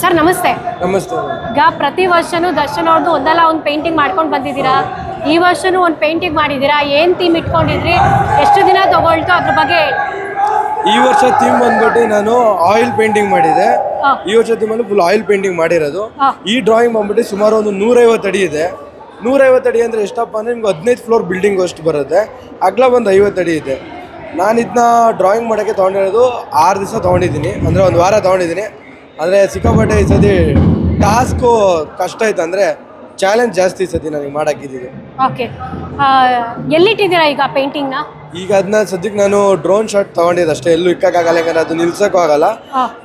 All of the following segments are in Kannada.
ಸರ್ ನಮಸ್ತೆ. ನಮಸ್ತೆ. ಈಗ ಪ್ರತಿ ವರ್ಷನೂ ದರ್ಶನ್ ಅವ್ರದ್ದು ಒಂದಲ್ಲ ಒಂದು ಪೇಂಟಿಂಗ್ ಮಾಡ್ಕೊಂಡು ಬಂದಿದ್ದೀರಾ? ಈ ವರ್ಷನೂ ಒಂದು ಪೇಂಟಿಂಗ್ ಮಾಡಿದ್ದೀರಾ? ಏನು ಥೀಮ್ ಇಟ್ಕೊಂಡಿದ್ರಿ? ಎಷ್ಟು ದಿನ ತಗೊಳ್ತು ಅದ್ರ ಬಗ್ಗೆ? ಈ ವರ್ಷ ಥೀಮ್ ಬಂದ್ಬಿಟ್ಟು ನಾನು ಆಯಿಲ್ ಪೇಂಟಿಂಗ್ ಮಾಡಿದೆ. ಹಾ. ಈ ವರ್ಷ ಥೀಮಲ್ಲಿ ಫುಲ್ ಆಯಿಲ್ ಪೇಂಟಿಂಗ್ ಮಾಡಿರೋದು. ಹಾ. ಈ ಡ್ರಾಯಿಂಗ್ ಬಂದ್ಬಿಟ್ಟು ಸುಮಾರು ಒಂದು ನೂರೈವತ್ತು ಅಡಿ ಇದೆ. ನೂರೈವತ್ತು ಅಡಿ ಅಂದರೆ ಎಷ್ಟಪ್ಪ ಅಂದರೆ ನಿಮ್ಗೆ ಹದಿನೈದು ಫ್ಲೋರ್ ಬಿಲ್ಡಿಂಗ್ ಅಷ್ಟು ಬರುತ್ತೆ. ಅಗಲ ಒಂದು ಐವತ್ತು ಅಡಿ ಇದೆ. ನಾನು ಇದನ್ನ ಡ್ರಾಯಿಂಗ್ ಮಾಡೋಕ್ಕೆ ತೊಗೊಂಡಿರೋದು ಆರು ದಿವಸ ತೊಗೊಂಡಿದ್ದೀನಿ. ಅಂದರೆ ಒಂದು ವಾರ ತೊಗೊಂಡಿದ್ದೀನಿ. ಅಂದರೆ ಸಿಕ್ಕಾಪಟ್ಟೆ ಈ ಸತಿ ಟಾಸ್ಕು ಕಷ್ಟ ಆಯ್ತು ಅಂದರೆ ಚಾಲೆಂಜ್ ಜಾಸ್ತಿ ಈ ಸತಿ ನನಗೆ ಮಾಡೋಕ್ಕಿದ್ದೀವಿ ಓಕೆ ಎಲ್ಲಿಟ್ಟಿದ್ದೀರಾ ಈಗ ಪೇಂಟಿಂಗ್ನ ಈಗ ಅದನ್ನ ಸದ್ಯಕ್ಕೆ ನಾನು ಡ್ರೋನ್ ಶಾಟ್ ತಗೊಂಡಿದ್ದೆ ಅಷ್ಟೇ. ಎಲ್ಲೂ ಇಕ್ಕಾಗಲ್ಲ ಯಾಕಂದ್ರೆ ಅದು ನಿಲ್ಸಕ್ಕೂ ಆಗಲ್ಲ.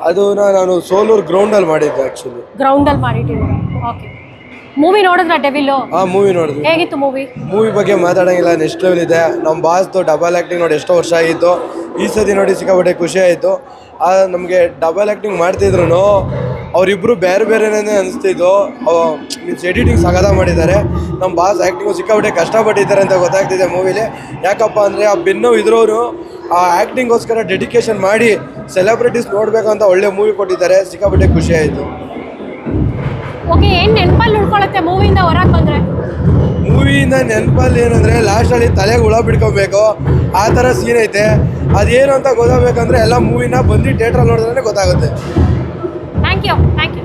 ಅದನ್ನ ನಾನು ಸೋಲೂರ್ ಗ್ರೌಂಡಲ್ಲಿ ಮಾಡಿದ್ದೆ ಆ್ಯಕ್ಚುಲಿ ಗ್ರೌಂಡಲ್ಲಿ ಮಾಡಿಟ್ಟಿದ್ದೀರಾ? ಓಕೆ ಮೂವಿ ನೋಡಿದ್ರ ಡೆವಿಲ್ ಆ ಮೂವಿ ನೋಡಿದ್ವಿ. ಹೇಗಿತ್ತು ಮೂವಿ ಮೂವಿ ಬಗ್ಗೆ ಮಾತಾಡಂಗಿಲ್ಲ ನೆಕ್ಸ್ಟ್ ಲೆವೆಲ್ ಇದೆ. ನಮ್ಮ ಬಾಸ್ದು ಡಬಲ್ ಆ್ಯಕ್ಟಿಂಗ್ ನೋಡಿ ಎಷ್ಟೋ ವರ್ಷ ಆಗಿತ್ತು ಈ ಸತಿ ನೋಡಿ ಸಿಕ್ಕಾಪಟ್ಟೆ ಖುಷಿ ಆಯಿತು. ನಮಗೆ ಡಬಲ್ ಆ್ಯಕ್ಟಿಂಗ್ ಮಾಡ್ತಿದ್ರು ಅವರಿಬ್ಬರು ಬೇರೆ ಬೇರೆನೇ ಅನಿಸ್ತಿದ್ದು ಮೀನ್ಸ್ ಎಡಿಟಿಂಗ್ ಸಗದ ಮಾಡಿದ್ದಾರೆ. ನಮ್ಮ ಬಾಸ್ ಆ್ಯಕ್ಟಿಂಗು ಸಿಕ್ಕಾಪಟ್ಟೆ ಕಷ್ಟಪಟ್ಟಿದ್ದಾರೆ ಅಂತ ಗೊತ್ತಾಗ್ತಿದೆ ಮೂವಿಲಿ ಯಾಕಪ್ಪ ಅಂದರೆ ಆ ಬೆನ್ನು ಇದ್ರೋರು ಆ ಆ್ಯಕ್ಟಿಂಗೋಸ್ಕರ ಡೆಡಿಕೇಶನ್ ಮಾಡಿ ಸೆಲೆಬ್ರಿಟೀಸ್ ನೋಡಬೇಕು ಅಂತ ಒಳ್ಳೆ ಮೂವಿ ಕೊಟ್ಟಿದ್ದಾರೆ. ಸಿಕ್ಕಾಪಟ್ಟೆ ಖುಷಿ ಆಯಿತು. ಓಕೆ ಏನು ನೆನಪಲ್ಲಿ ಉಳ್ಕೊಳತ್ತೆ ಮೂವಿಯಿಂದ ಹೊರಗೆ ಬಂದ್ರೆ? ಮೂವಿಯಿಂದ ನೆನಪಲ್ಲಿ ಏನಂದ್ರೆ ಲಾಸ್ಟಲ್ಲಿ ತಲೆಗೆ ಹುಳ ಬಿಡ್ಕೊಬೇಕು. ಆ ಥರ ಸೀನ್ ಐತೆ. ಅದೇನು ಅಂತ ಗೊತ್ತಾಗಬೇಕಂದ್ರೆ ಎಲ್ಲ ಮೂವಿನ ಬಂದು ಥಿಯೇಟ್ರಲ್ಲಿ ನೋಡಿದ್ರೆ ಗೊತ್ತಾಗುತ್ತೆ. Thank you thank you